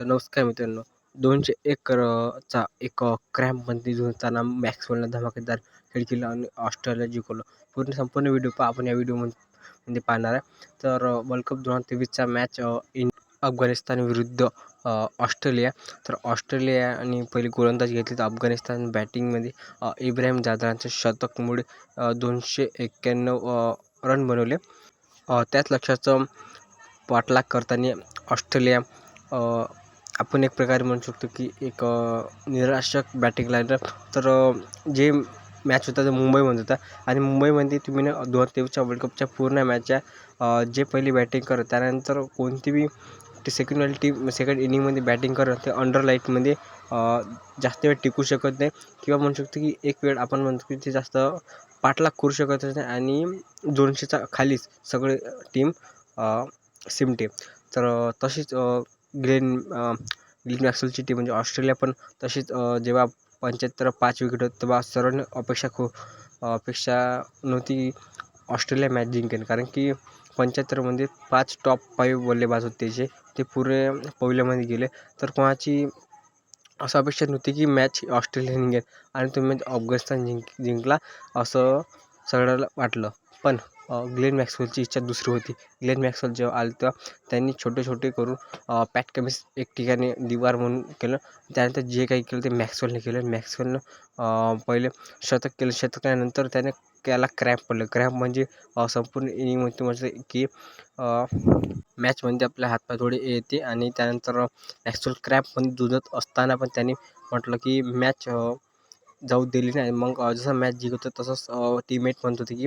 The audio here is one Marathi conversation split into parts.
नमस्कार मित्रांनो. दोनशे एक एक क्रॅम्पमध्ये जुळताना मॅक्सवेलनं धमाकेदार खेळ केला आणि ऑस्ट्रेलिया जिंकवलं. पूर्ण संपूर्ण व्हिडिओ पा आपण या व्हिडिओमध्ये पाहणार आहे. तर वर्ल्ड कप दोन हजार तेवीसचा मॅच इन अफगाणिस्तान विरुद्ध ऑस्ट्रेलिया. तर ऑस्ट्रेलियाने पहिली गोलंदाज घेतली तर अफगाणिस्तान बॅटिंगमध्ये इब्राहिम जाधवांचं शतकमुळे दोनशे एक्क्याण्णव रन बनवले. त्याच लक्षाचं पाठलाग करताना ऑस्ट्रेलिया आपण एक प्रकारे म्हणू शकतो की एक निराशक बॅटिंग लाईन तर जे मॅच होता तो मुंबईमध्ये होता. आणि मुंबईमध्ये तुम्ही ना दोन हजार तेवीसच्या वर्ल्ड कपच्या पूर्ण मॅचच्या जे पहिली बॅटिंग करत त्यानंतर कोणती बी ते सेकंड टीम सेकंड इनिंगमध्ये बॅटिंग करत ते अंडर लाईटमध्ये जास्त वेळ टिकू शकत नाही. किंवा म्हणू शकतो की एक वेळ आपण म्हणतो की ते जास्त पाठलाग करू शकत नाही. आणि दोनशेचा खालीच सगळे टीम सिमटे तर तशीच ग्लेन ग्लेन मॅक्सवेलची टीम म्हणजे ऑस्ट्रेलिया पण तशीच जेव्हा पंच्याहत्तर पाच विकेट होत तेव्हा सर्वांनी अपेक्षा खूप अपेक्षा नव्हती ऑस्ट्रेलिया मॅच जिंकेन. कारण की पंच्याहत्तरमध्ये पाच टॉप फाईव्ह बल्लेबाज होते जे ते पुरे पहिल्यामध्ये गेले. तर कोणाची असं अपेक्षा नव्हती की मॅच ऑस्ट्रेलिया जिंकेल आणि तो मॅच म्हणजे अफगाणिस्तान जिंक जिंकला असं सगळ्याला वाटलं. पण ग्लेन मॅक्सवेलची इच्छा दुसरी होती. ग्लेन मॅक्सवेल जेव्हा आलं तेव्हा त्यांनी छोटे छोटे करून पॅट कमीज एक ठिकाणी दिवार म्हणून केलं. त्यानंतर जे काही केलं ते मॅक्सवेलने केलं. मॅक्सवेलनं पहिले शतक केलं. शतकानंतर त्याने त्याला क्रॅम्प पडलं. क्रॅम्प म्हणजे संपूर्ण इनिंगमध्ये म्हणजे की मॅचमध्ये आपल्या हातपाय थोडे येते आणि त्यानंतर मॅक्सवेल क्रॅम्पमध्ये जुजत असताना पण त्यांनी म्हटलं की मॅच जाऊ दिली नाही. मग जसं मॅच जिंकत तसंच टीममेट म्हणत होती की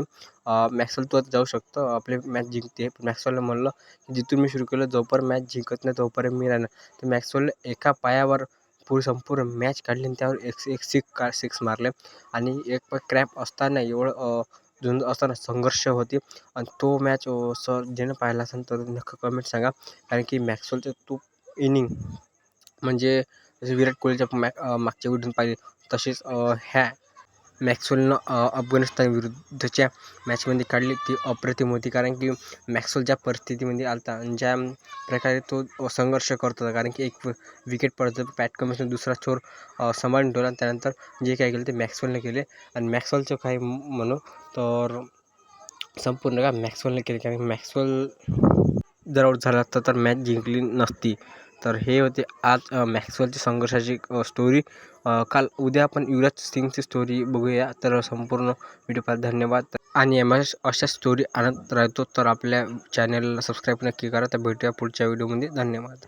मॅक्सवेल तू आता जाऊ शकतो. आपले मॅच जिंकते. पण मॅक्सवेलला म्हणलं जिथून मी सुरू केलं जोपर्यंत मॅच जिंकत नाही तोपर्यंत मी राहणार. तर मॅक्सवेल एका पायावर पूर्ण संपूर्ण मॅच काढली आणि त्यावर एक एक सिक्स का सिक्स मारले. आणि एक क्रॅप असताना एवढं झुंज असताना संघर्ष होते. आणि तो मॅच सर ज्यानं पाहिला असेल तर नक्की कमेंट सांगा. कारण की मॅक्सवेलचं तो इनिंग म्हणजे जसं विराट कोहलीच्या मॅ मागच्या विडून पाहिजे तसेच ह्या मॅक्सवेलनं अफगाणिस्तान विरुद्धच्या मॅचमध्ये काढली ती अप्रतिम होती. कारण की मॅक्सवेल ज्या परिस्थितीमध्ये आला आणि ज्या प्रकारे तो संघर्ष करत होता कारण की एक विकेट पडतं पॅट कमिन्सने दुसरा चोर सांभाळून ठेवला आणि त्यानंतर जे काही केलं ते मॅक्सवेलने केले. आणि मॅक्सवेलचं काही म्हणू तर संपूर्ण का मॅक्सवेलने केले कारण मॅक्सवेल जर आउट झाला असता तर मॅच जिंकली नसती. तर हे होते आज मॅक्सवेलची संघर्षाची स्टोरी काल उद्या आपण युवराज सिंगची स्टोरी बघूया. तर संपूर्ण व्हिडिओ धन्यवाद. आणि एम एस अशा स्टोरी आणत राहतो. तर आपल्या चॅनलला सबस्क्राईब नक्की करा. तर भेटूया पुढच्या व्हिडिओमध्ये धन्यवाद.